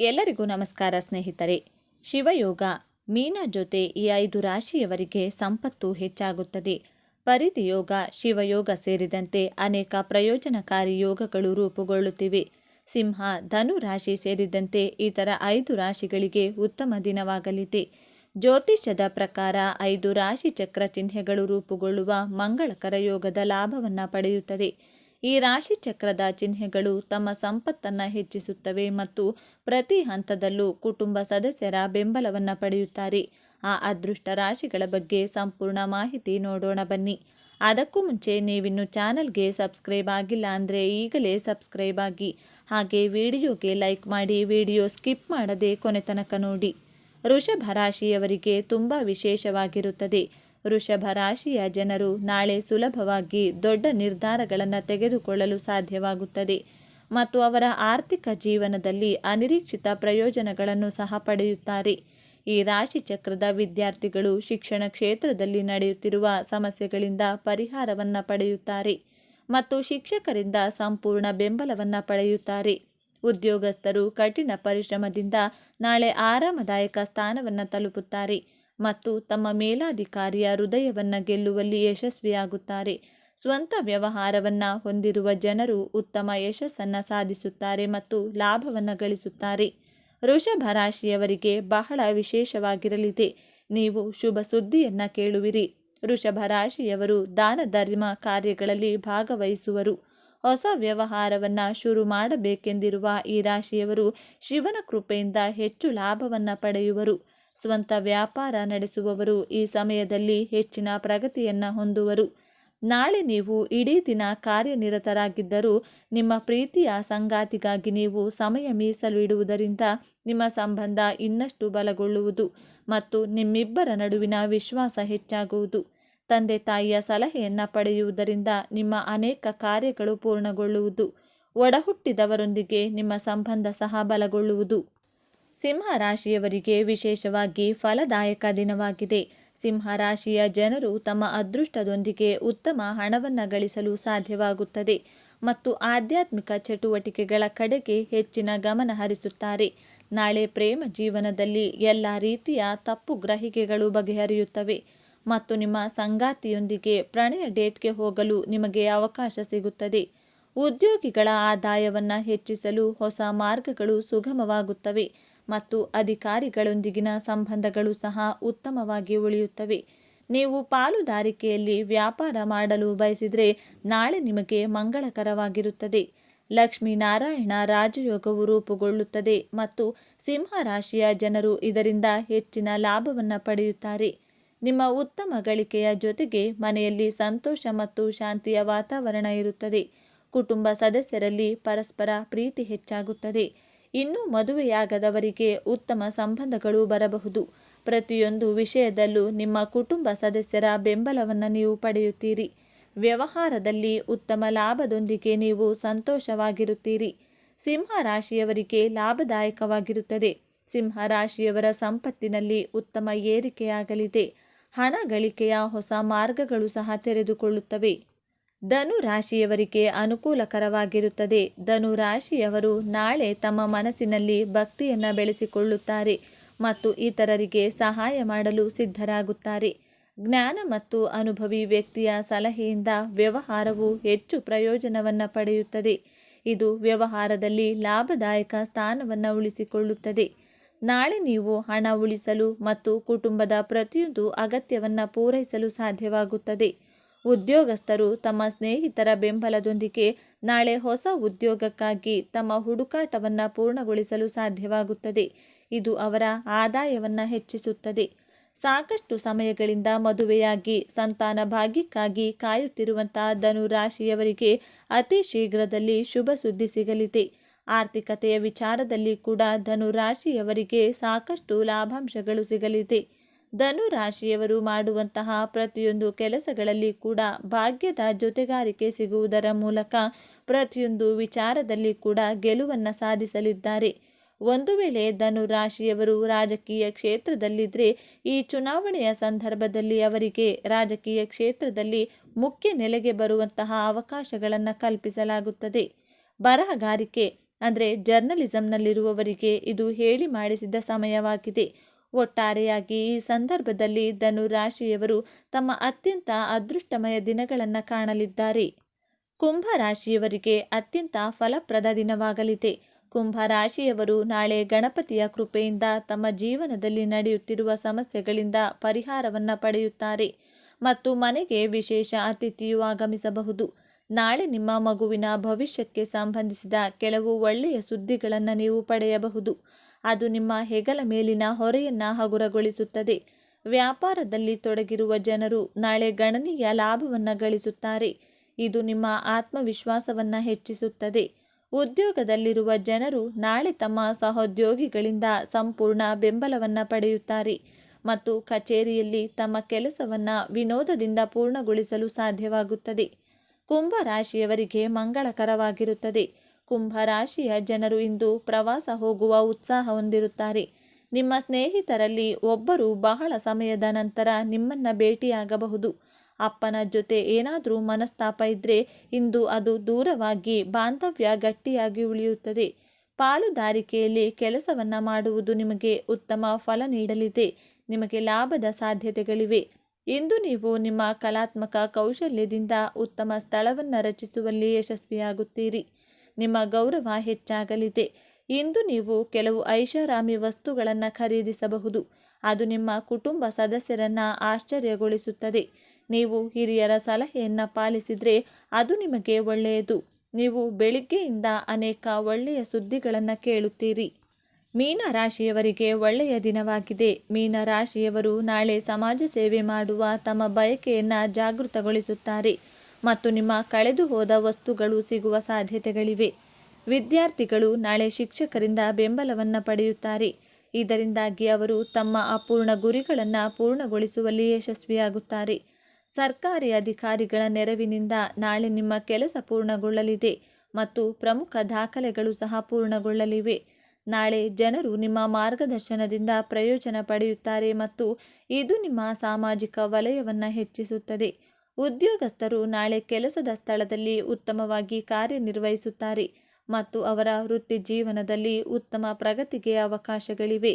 ಎಲ್ಲರಿಗೂ ನಮಸ್ಕಾರ ಸ್ನೇಹಿತರೆ. ಶಿವಯೋಗ, ಮೀನ ಜೊತೆ ಈ ಐದು ರಾಶಿಯವರಿಗೆ ಸಂಪತ್ತು ಹೆಚ್ಚಾಗುತ್ತದೆ. ಪರಿಧಿ ಯೋಗ, ಶಿವಯೋಗ ಸೇರಿದಂತೆ ಅನೇಕ ಪ್ರಯೋಜನಕಾರಿ ಯೋಗಗಳು ರೂಪುಗೊಳ್ಳುತ್ತಿವೆ. ಸಿಂಹ, ಧನು ರಾಶಿ ಸೇರಿದಂತೆ ಇತರ ಐದು ರಾಶಿಗಳಿಗೆ ಉತ್ತಮ ದಿನವಾಗಲಿದೆ. ಜ್ಯೋತಿಷ್ಯದ ಪ್ರಕಾರ ಐದು ರಾಶಿ ಚಕ್ರ ಚಿಹ್ನೆಗಳು ರೂಪುಗೊಳ್ಳುವ ಮಂಗಳಕರ ಯೋಗದ ಲಾಭವನ್ನು ಪಡೆಯುತ್ತದೆ. ಈ ರಾಶಿ ಚಕ್ರದ ಚಿಹ್ನೆಗಳು ತಮ್ಮ ಸಂಪತ್ತನ್ನು ಹೆಚ್ಚಿಸುತ್ತವೆ ಮತ್ತು ಪ್ರತಿ ಹಂತದಲ್ಲೂ ಕುಟುಂಬ ಸದಸ್ಯರ ಬೆಂಬಲವನ್ನು ಪಡೆಯುತ್ತಾರೆ. ಆ ಅದೃಷ್ಟ ರಾಶಿಗಳ ಬಗ್ಗೆ ಸಂಪೂರ್ಣ ಮಾಹಿತಿ ನೋಡೋಣ ಬನ್ನಿ. ಅದಕ್ಕೂ ಮುಂಚೆ ನೀವಿನ್ನು ಚಾನಲ್ಗೆ ಸಬ್ಸ್ಕ್ರೈಬ್ ಆಗಿಲ್ಲ ಅಂದರೆ ಈಗಲೇ ಸಬ್ಸ್ಕ್ರೈಬ್ ಆಗಿ. ಹಾಗೆ ವಿಡಿಯೋಗೆ ಲೈಕ್ ಮಾಡಿ ವಿಡಿಯೋ ಸ್ಕಿಪ್ ಮಾಡದೆ ಕೊನೆ ತನಕ ನೋಡಿ. ವೃಷಭ ರಾಶಿಯವರಿಗೆ ತುಂಬ ವಿಶೇಷವಾಗಿರುತ್ತದೆ. ವೃಷಭ ರಾಶಿಯ ಜನರು ನಾಳೆ ಸುಲಭವಾಗಿ ದೊಡ್ಡ ನಿರ್ಧಾರಗಳನ್ನು ತೆಗೆದುಕೊಳ್ಳಲು ಸಾಧ್ಯವಾಗುತ್ತದೆ. ಮತ್ತು ಅವರ ಆರ್ಥಿಕ ಜೀವನದಲ್ಲಿ ಅನಿರೀಕ್ಷಿತ ಪ್ರಯೋಜನಗಳನ್ನು ಸಹ ಪಡೆಯುತ್ತಾರೆ. ಈ ರಾಶಿ ಚಕ್ರದ ವಿದ್ಯಾರ್ಥಿಗಳು ಶಿಕ್ಷಣ ಕ್ಷೇತ್ರದಲ್ಲಿ ನಡೆಯುತ್ತಿರುವ ಸಮಸ್ಯೆಗಳಿಂದ ಪರಿಹಾರವನ್ನು ಪಡೆಯುತ್ತಾರೆ ಮತ್ತು ಶಿಕ್ಷಕರಿಂದ ಸಂಪೂರ್ಣ ಬೆಂಬಲವನ್ನು ಪಡೆಯುತ್ತಾರೆ. ಉದ್ಯೋಗಸ್ಥರು ಕಠಿಣ ಪರಿಶ್ರಮದಿಂದ ನಾಳೆ ಆರಾಮದಾಯಕ ಸ್ಥಾನವನ್ನು ತಲುಪುತ್ತಾರೆ. ಮತ್ತು ತಮ್ಮ ಮೇಲಾಧಿಕಾರಿಯ ಹೃದಯವನ್ನು ಗೆಲ್ಲುವಲ್ಲಿ ಯಶಸ್ವಿಯಾಗುತ್ತಾರೆ. ಸ್ವಂತ ವ್ಯವಹಾರವನ್ನು ಹೊಂದಿರುವ ಜನರು ಉತ್ತಮ ಯಶಸ್ಸನ್ನು ಸಾಧಿಸುತ್ತಾರೆ ಮತ್ತು ಲಾಭವನ್ನು ಗಳಿಸುತ್ತಾರೆ. ವೃಷಭ ರಾಶಿಯವರಿಗೆ ಬಹಳ ವಿಶೇಷವಾಗಿರಲಿದೆ. ನೀವು ಶುಭ ಸುದ್ದಿಯನ್ನು ಕೇಳುವಿರಿ. ವೃಷಭ ರಾಶಿಯವರು ದಾನ ಧರ್ಮ ಕಾರ್ಯಗಳಲ್ಲಿ ಭಾಗವಹಿಸುವರು. ಹೊಸ ವ್ಯವಹಾರವನ್ನು ಶುರು ಮಾಡಬೇಕೆಂದಿರುವ ಈ ರಾಶಿಯವರು ಶಿವನ ಕೃಪೆಯಿಂದ ಹೆಚ್ಚು ಲಾಭವನ್ನು ಪಡೆಯುವರು. ಸ್ವಂತ ವ್ಯಾಪಾರ ನಡೆಸುವವರು ಈ ಸಮಯದಲ್ಲಿ ಹೆಚ್ಚಿನ ಪ್ರಗತಿಯನ್ನು ಹೊಂದುವರು. ನಾಳೆ ನೀವು ಇಡೀ ದಿನ ಕಾರ್ಯನಿರತರಾಗಿದ್ದರೂ ನಿಮ್ಮ ಪ್ರೀತಿಯ ಸಂಗಾತಿಗಾಗಿ ನೀವು ಸಮಯ ಮೀಸಲು ಇಡುವುದರಿಂದ ನಿಮ್ಮ ಸಂಬಂಧ ಇನ್ನಷ್ಟು ಬಲಗೊಳ್ಳುವುದು ಮತ್ತು ನಿಮ್ಮಿಬ್ಬರ ನಡುವಿನ ವಿಶ್ವಾಸ ಹೆಚ್ಚಾಗುವುದು. ತಂದೆ ತಾಯಿಯ ಸಲಹೆಯನ್ನು ಪಡೆಯುವುದರಿಂದ ನಿಮ್ಮ ಅನೇಕ ಕಾರ್ಯಗಳು ಪೂರ್ಣಗೊಳ್ಳುವುದು. ಒಡಹುಟ್ಟಿದವರೊಂದಿಗೆ ನಿಮ್ಮ ಸಂಬಂಧ ಸಹ ಬಲಗೊಳ್ಳುವುದು. ಸಿಂಹ ರಾಶಿಯವರಿಗೆ ವಿಶೇಷವಾಗಿ ಫಲದಾಯಕ ದಿನವಾಗಿದೆ. ಸಿಂಹ ರಾಶಿಯ ಜನರು ತಮ್ಮ ಅದೃಷ್ಟದೊಂದಿಗೆ ಉತ್ತಮ ಹಣವನ್ನು ಗಳಿಸಲು ಸಾಧ್ಯವಾಗುತ್ತದೆ ಮತ್ತು ಆಧ್ಯಾತ್ಮಿಕ ಚಟುವಟಿಕೆಗಳ ಕಡೆಗೆ ಹೆಚ್ಚಿನ ಗಮನ ಹರಿಸುತ್ತಾರೆ. ನಾಳೆ ಪ್ರೇಮ ಜೀವನದಲ್ಲಿ ಎಲ್ಲ ರೀತಿಯ ತಪ್ಪು ಗ್ರಹಿಕೆಗಳು ಬಗೆಹರಿಯುತ್ತವೆ ಮತ್ತು ನಿಮ್ಮ ಸಂಗಾತಿಯೊಂದಿಗೆ ಪ್ರಣಯ ಡೇಟ್ಗೆ ಹೋಗಲು ನಿಮಗೆ ಅವಕಾಶ ಸಿಗುತ್ತದೆ. ಉದ್ಯೋಗಿಗಳ ಆದಾಯವನ್ನು ಹೆಚ್ಚಿಸಲು ಹೊಸ ಮಾರ್ಗಗಳು ಸುಗಮವಾಗುತ್ತವೆ ಮತ್ತು ಅಧಿಕಾರಿಗಳೊಂದಿಗಿನ ಸಂಬಂಧಗಳು ಸಹ ಉತ್ತಮವಾಗಿ ಉಳಿಯುತ್ತವೆ. ನೀವು ಪಾಲುದಾರಿಕೆಯಲ್ಲಿ ವ್ಯಾಪಾರ ಮಾಡಲು ಬಯಸಿದರೆ ನಾಳೆ ನಿಮಗೆ ಮಂಗಳಕರವಾಗಿರುತ್ತದೆ. ಲಕ್ಷ್ಮೀನಾರಾಯಣ ರಾಜಯೋಗವು ರೂಪುಗೊಳ್ಳುತ್ತದೆ ಮತ್ತು ಸಿಂಹ ರಾಶಿಯ ಜನರು ಇದರಿಂದ ಹೆಚ್ಚಿನ ಲಾಭವನ್ನು ಪಡೆಯುತ್ತಾರೆ. ನಿಮ್ಮ ಉತ್ತಮ ಗಳಿಕೆಯ ಜೊತೆಗೆ ಮನೆಯಲ್ಲಿ ಸಂತೋಷ ಮತ್ತು ಶಾಂತಿಯ ವಾತಾವರಣ ಇರುತ್ತದೆ. ಕುಟುಂಬ ಸದಸ್ಯರಲ್ಲಿ ಪರಸ್ಪರ ಪ್ರೀತಿ ಹೆಚ್ಚಾಗುತ್ತದೆ. ಇನ್ನೂ ಮದುವೆಯಾಗದವರಿಗೆ ಉತ್ತಮ ಸಂಬಂಧಗಳು ಬರಬಹುದು. ಪ್ರತಿಯೊಂದು ವಿಷಯದಲ್ಲೂ ನಿಮ್ಮ ಕುಟುಂಬ ಸದಸ್ಯರ ಬೆಂಬಲವನ್ನು ನೀವು ಪಡೆಯುತ್ತೀರಿ. ವ್ಯವಹಾರದಲ್ಲಿ ಉತ್ತಮ ಲಾಭದೊಂದಿಗೆ ನೀವು ಸಂತೋಷವಾಗಿರುತ್ತೀರಿ. ಸಿಂಹ ರಾಶಿಯವರಿಗೆ ಲಾಭದಾಯಕವಾಗಿರುತ್ತದೆ. ಸಿಂಹ ರಾಶಿಯವರ ಸಂಪತ್ತಿನಲ್ಲಿ ಉತ್ತಮ ಏರಿಕೆಯಾಗಲಿದೆ. ಹಣ ಗಳಿಕೆಯ ಹೊಸ ಮಾರ್ಗಗಳು ಸಹ ತೆರೆದುಕೊಳ್ಳುತ್ತವೆ. ಧನು ರಾಶಿಯವರಿಗೆ ಅನುಕೂಲಕರವಾಗಿರುತ್ತದೆ. ಧನು ರಾಶಿಯವರು ನಾಳೆ ತಮ್ಮ ಮನಸ್ಸಿನಲ್ಲಿ ಭಕ್ತಿಯನ್ನು ಬೆಳೆಸಿಕೊಳ್ಳುತ್ತಾರೆ ಮತ್ತು ಇತರರಿಗೆ ಸಹಾಯ ಮಾಡಲು ಸಿದ್ಧರಾಗುತ್ತಾರೆ. ಜ್ಞಾನ ಮತ್ತು ಅನುಭವಿ ವ್ಯಕ್ತಿಯ ಸಲಹೆಯಿಂದ ವ್ಯವಹಾರವು ಹೆಚ್ಚು ಪ್ರಯೋಜನವನ್ನು ಪಡೆಯುತ್ತದೆ. ಇದು ವ್ಯವಹಾರದಲ್ಲಿ ಲಾಭದಾಯಕ ಸ್ಥಾನವನ್ನು ಉಳಿಸಿಕೊಳ್ಳುತ್ತದೆ. ನಾಳೆ ನೀವು ಹಣ ಉಳಿಸಲು ಮತ್ತು ಕುಟುಂಬದ ಪ್ರತಿಯೊಂದು ಅಗತ್ಯವನ್ನು ಪೂರೈಸಲು ಸಾಧ್ಯವಾಗುತ್ತದೆ. ಉದ್ಯೋಗಸ್ಥರು ತಮ್ಮ ಸ್ನೇಹಿತರ ಬೆಂಬಲದೊಂದಿಗೆ ನಾಳೆ ಹೊಸ ಉದ್ಯೋಗಕ್ಕಾಗಿ ತಮ್ಮ ಹುಡುಕಾಟವನ್ನು ಪೂರ್ಣಗೊಳಿಸಲು ಸಾಧ್ಯವಾಗುತ್ತದೆ. ಇದು ಅವರ ಆದಾಯವನ್ನು ಹೆಚ್ಚಿಸುತ್ತದೆ. ಸಾಕಷ್ಟು ಸಮಯಗಳಿಂದ ಮದುವೆಯಾಗಿ, ಸಂತಾನ ಭಾಗ್ಯಕ್ಕಾಗಿ ಕಾಯುತ್ತಿರುವಂತಹ ಧನು ರಾಶಿಯವರಿಗೆ ಅತಿ ಶೀಘ್ರದಲ್ಲಿ ಶುಭ ಸುದ್ದಿ ಸಿಗಲಿದೆ. ಆರ್ಥಿಕತೆಯ ವಿಚಾರದಲ್ಲಿ ಕೂಡ ಧನು ರಾಶಿಯವರಿಗೆ ಸಾಕಷ್ಟು ಲಾಭಾಂಶಗಳು ಸಿಗಲಿದೆ. ಧನು ರಾಶಿಯವರು ಮಾಡುವಂತಹ ಪ್ರತಿಯೊಂದು ಕೆಲಸಗಳಲ್ಲಿ ಕೂಡ ಭಾಗ್ಯದ ಜೊತೆಗಾರಿಕೆ ಸಿಗುವುದರ ಮೂಲಕ ಪ್ರತಿಯೊಂದು ವಿಚಾರದಲ್ಲಿ ಕೂಡ ಗೆಲುವನ್ನು ಸಾಧಿಸಲಿದ್ದಾರೆ. ಒಂದು ವೇಳೆ ಧನು ರಾಶಿಯವರು ರಾಜಕೀಯ ಕ್ಷೇತ್ರದಲ್ಲಿದ್ದರೆ ಈ ಚುನಾವಣೆಯ ಸಂದರ್ಭದಲ್ಲಿ ಅವರಿಗೆ ರಾಜಕೀಯ ಕ್ಷೇತ್ರದಲ್ಲಿ ಮುಖ್ಯ ನೆಲೆಗೆ ಬರುವಂತಹ ಅವಕಾಶಗಳನ್ನು ಕಲ್ಪಿಸಲಾಗುತ್ತದೆ. ಬರಹಗಾರಿಕೆ ಅಂದರೆ ಜರ್ನಲಿಸಂನಲ್ಲಿರುವವರಿಗೆ ಇದು ಹೇಳಿ ಮಾಡಿಸಿದ ಸಮಯವಾಗಿದೆ. ಒಟ್ಟಾರೆಯಾಗಿ ಈ ಸಂದರ್ಭದಲ್ಲಿ ಧನು ರಾಶಿಯವರು ತಮ್ಮ ಅತ್ಯಂತ ಅದೃಷ್ಟಮಯ ದಿನಗಳನ್ನು ಕಾಣಲಿದ್ದಾರೆ. ಕುಂಭ ರಾಶಿಯವರಿಗೆ ಅತ್ಯಂತ ಫಲಪ್ರದ ದಿನವಾಗಲಿದೆ. ಕುಂಭ ರಾಶಿಯವರು ನಾಳೆ ಗಣಪತಿಯ ಕೃಪೆಯಿಂದ ತಮ್ಮ ಜೀವನದಲ್ಲಿ ನಡೆಯುತ್ತಿರುವ ಸಮಸ್ಯೆಗಳಿಂದ ಪರಿಹಾರವನ್ನು ಪಡೆಯುತ್ತಾರೆ ಮತ್ತು ಮನೆಗೆ ವಿಶೇಷ ಅತಿಥಿಯು ಆಗಮಿಸಬಹುದು. ನಾಳೆ ನಿಮ್ಮ ಮಗುವಿನ ಭವಿಷ್ಯಕ್ಕೆ ಸಂಬಂಧಿಸಿದ ಕೆಲವು ಒಳ್ಳೆಯ ಸುದ್ದಿಗಳನ್ನು ನೀವು ಪಡೆಯಬಹುದು. ಅದು ನಿಮ್ಮ ಹೆಗಲ ಮೇಲಿನ ಹೊರೆಯನ್ನು ಹಗುರಗೊಳಿಸುತ್ತದೆ. ವ್ಯಾಪಾರದಲ್ಲಿ ತೊಡಗಿರುವ ಜನರು ನಾಳೆ ಗಣನೀಯ ಲಾಭವನ್ನು ಗಳಿಸುತ್ತಾರೆ. ಇದು ನಿಮ್ಮ ಆತ್ಮವಿಶ್ವಾಸವನ್ನು ಹೆಚ್ಚಿಸುತ್ತದೆ. ಉದ್ಯೋಗದಲ್ಲಿರುವ ಜನರು ನಾಳೆ ತಮ್ಮ ಸಹೋದ್ಯೋಗಿಗಳಿಂದ ಸಂಪೂರ್ಣ ಬೆಂಬಲವನ್ನು ಪಡೆಯುತ್ತಾರೆ ಮತ್ತು ಕಚೇರಿಯಲ್ಲಿ ತಮ್ಮ ಕೆಲಸವನ್ನು ವಿನೋದದಿಂದ ಪೂರ್ಣಗೊಳಿಸಲು ಸಾಧ್ಯವಾಗುತ್ತದೆ. ಕುಂಭ ರಾಶಿಯವರಿಗೆ ಮಂಗಳಕರವಾಗಿರುತ್ತದೆ. ಕುಂಭ ರಾಶಿಯ ಜನರು ಇಂದು ಪ್ರವಾಸ ಹೋಗುವ ಉತ್ಸಾಹ ಹೊಂದಿರುತ್ತಾರೆ. ನಿಮ್ಮ ಸ್ನೇಹಿತರಲ್ಲಿ ಒಬ್ಬರು ಬಹಳ ಸಮಯದ ನಂತರ ನಿಮ್ಮನ್ನು ಭೇಟಿಯಾಗಬಹುದು. ಅಪ್ಪನ ಜೊತೆ ಏನಾದರೂ ಮನಸ್ತಾಪ ಇದ್ದರೆ ಇಂದು ಅದು ದೂರವಾಗಿ ಬಾಂಧವ್ಯ ಗಟ್ಟಿಯಾಗಿ ಉಳಿಯುತ್ತದೆ. ಪಾಲುದಾರಿಕೆಯಲ್ಲಿ ಕೆಲಸವನ್ನು ಮಾಡುವುದು ನಿಮಗೆ ಉತ್ತಮ ಫಲ ನೀಡಲಿದೆ. ನಿಮಗೆ ಲಾಭದ ಸಾಧ್ಯತೆಗಳಿವೆ. ಇಂದು ನೀವು ನಿಮ್ಮ ಕಲಾತ್ಮಕ ಕೌಶಲ್ಯದಿಂದ ಉತ್ತಮ ಸ್ಥಳವನ್ನು ರಚಿಸುವಲ್ಲಿ ಯಶಸ್ವಿಯಾಗುತ್ತೀರಿ. ನಿಮ್ಮ ಗೌರವ ಹೆಚ್ಚಾಗಲಿದೆ. ಇಂದು ನೀವು ಕೆಲವು ಐಷಾರಾಮಿ ವಸ್ತುಗಳನ್ನು ಖರೀದಿಸಬಹುದು. ಅದು ನಿಮ್ಮ ಕುಟುಂಬ ಸದಸ್ಯರನ್ನು ಆಶ್ಚರ್ಯಗೊಳಿಸುತ್ತದೆ. ನೀವು ಹಿರಿಯರ ಸಲಹೆಯನ್ನು ಪಾಲಿಸಿದರೆ ಅದು ನಿಮಗೆ ಒಳ್ಳೆಯದು. ನೀವು ಬೆಳಿಗ್ಗೆಯಿಂದ ಅನೇಕ ಒಳ್ಳೆಯ ಸುದ್ದಿಗಳನ್ನು ಕೇಳುತ್ತೀರಿ. ಮೀನ ರಾಶಿಯವರಿಗೆ ಒಳ್ಳೆಯ ದಿನವಾಗಿದೆ. ಮೀನ ರಾಶಿಯವರು ನಾಳೆ ಸಮಾಜ ಸೇವೆ ಮಾಡುವ ತಮ್ಮ ಬಯಕೆಯನ್ನು ಜಾಗೃತಗೊಳಿಸುತ್ತಾರೆ ಮತ್ತು ನಿಮ್ಮ ಕಳೆದು ಹೋದ ವಸ್ತುಗಳು ಸಿಗುವ ಸಾಧ್ಯತೆಗಳಿವೆ. ವಿದ್ಯಾರ್ಥಿಗಳು ನಾಳೆ ಶಿಕ್ಷಕರಿಂದ ಬೆಂಬಲವನ್ನು ಪಡೆಯುತ್ತಾರೆ. ಇದರಿಂದಾಗಿ ಅವರು ತಮ್ಮ ಅಪೂರ್ಣ ಗುರಿಗಳನ್ನು ಪೂರ್ಣಗೊಳಿಸುವಲ್ಲಿ ಯಶಸ್ವಿಯಾಗುತ್ತಾರೆ. ಸರ್ಕಾರಿ ಅಧಿಕಾರಿಗಳ ನೆರವಿನಿಂದ ನಾಳೆ ನಿಮ್ಮ ಕೆಲಸ ಪೂರ್ಣಗೊಳ್ಳಲಿದೆ ಮತ್ತು ಪ್ರಮುಖ ದಾಖಲೆಗಳು ಸಹ ಪೂರ್ಣಗೊಳ್ಳಲಿವೆ. ನಾಳೆ ಜನರು ನಿಮ್ಮ ಮಾರ್ಗದರ್ಶನದಿಂದ ಪ್ರಯೋಜನ ಪಡೆಯುತ್ತಾರೆ ಮತ್ತು ಇದು ನಿಮ್ಮ ಸಾಮಾಜಿಕ ವಲಯವನ್ನು ಹೆಚ್ಚಿಸುತ್ತದೆ. ಉದ್ಯೋಗಸ್ಥರು ನಾಳೆ ಕೆಲಸದ ಸ್ಥಳದಲ್ಲಿ ಉತ್ತಮವಾಗಿ ಕಾರ್ಯನಿರ್ವಹಿಸುತ್ತಾರೆ ಮತ್ತು ಅವರ ವೃತ್ತಿ ಜೀವನದಲ್ಲಿ ಉತ್ತಮ ಪ್ರಗತಿಗೆ ಅವಕಾಶಗಳಿವೆ.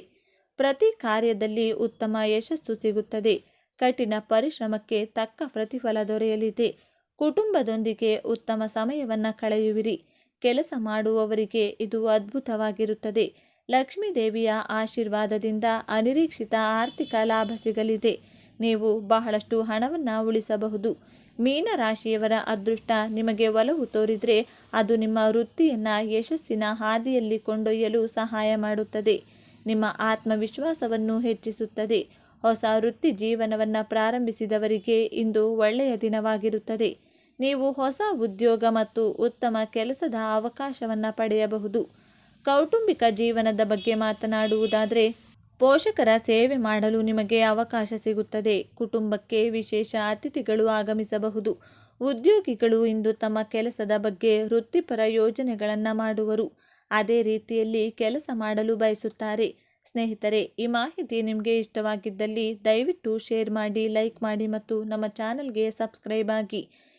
ಪ್ರತಿ ಕಾರ್ಯದಲ್ಲಿ ಉತ್ತಮ ಯಶಸ್ಸು ಸಿಗುತ್ತದೆ. ಕಠಿಣ ಪರಿಶ್ರಮಕ್ಕೆ ತಕ್ಕ ಪ್ರತಿಫಲ ದೊರೆಯಲಿದೆ. ಕುಟುಂಬದೊಂದಿಗೆ ಉತ್ತಮ ಸಮಯವನ್ನು ಕಳೆಯುವಿರಿ. ಕೆಲಸ ಮಾಡುವವರಿಗೆ ಇದು ಅದ್ಭುತವಾಗಿರುತ್ತದೆ. ಲಕ್ಷ್ಮೀದೇವಿಯ ಆಶೀರ್ವಾದದಿಂದ ಅನಿರೀಕ್ಷಿತ ಆರ್ಥಿಕ ಲಾಭ ಸಿಗಲಿದೆ. ನೀವು ಬಹಳಷ್ಟು ಹಣವನ್ನು ಉಳಿಸಬಹುದು. ಮೀನರಾಶಿಯವರ ಅದೃಷ್ಟ ನಿಮಗೆ ಒಲವು ತೋರಿದರೆ ಅದು ನಿಮ್ಮ ವೃತ್ತಿಯನ್ನು ಯಶಸ್ಸಿನ ಹಾದಿಯಲ್ಲಿ ಕೊಂಡೊಯ್ಯಲು ಸಹಾಯ ಮಾಡುತ್ತದೆ. ನಿಮ್ಮ ಆತ್ಮವಿಶ್ವಾಸವನ್ನು ಹೆಚ್ಚಿಸುತ್ತದೆ. ಹೊಸ ವೃತ್ತಿ ಜೀವನವನ್ನು ಪ್ರಾರಂಭಿಸಿದವರಿಗೆ ಇಂದು ಒಳ್ಳೆಯ ದಿನವಾಗಿರುತ್ತದೆ. ನೀವು ಹೊಸ ಉದ್ಯೋಗ ಮತ್ತು ಉತ್ತಮ ಕೆಲಸದ ಅವಕಾಶವನ್ನು ಪಡೆಯಬಹುದು. ಕೌಟುಂಬಿಕ ಜೀವನದ ಬಗ್ಗೆ ಮಾತನಾಡುವುದಾದರೆ, ಪೋಷಕರ ಸೇವೆ ಮಾಡಲು ನಿಮಗೆ ಅವಕಾಶ ಸಿಗುತ್ತದೆ. ಕುಟುಂಬಕ್ಕೆ ವಿಶೇಷ ಅತಿಥಿಗಳು ಆಗಮಿಸಬಹುದು. ಉದ್ಯೋಗಿಗಳು ಇಂದು ತಮ್ಮ ಕೆಲಸದ ಬಗ್ಗೆ ವೃತ್ತಿಪರ ಯೋಜನೆಗಳನ್ನು ಮಾಡುವರು. ಅದೇ ರೀತಿಯಲ್ಲಿ ಕೆಲಸ ಮಾಡಲು ಬಯಸುತ್ತಾರೆ. ಸ್ನೇಹಿತರೆ, ಈ ಮಾಹಿತಿ ನಿಮಗೆ ಇಷ್ಟವಾಗಿದ್ದಲ್ಲಿ ದಯವಿಟ್ಟು ಶೇರ್ ಮಾಡಿ, ಲೈಕ್ ಮಾಡಿ ಮತ್ತು ನಮ್ಮ ಚಾನಲ್ಗೆ ಸಬ್ಸ್ಕ್ರೈಬ್ ಆಗಿ.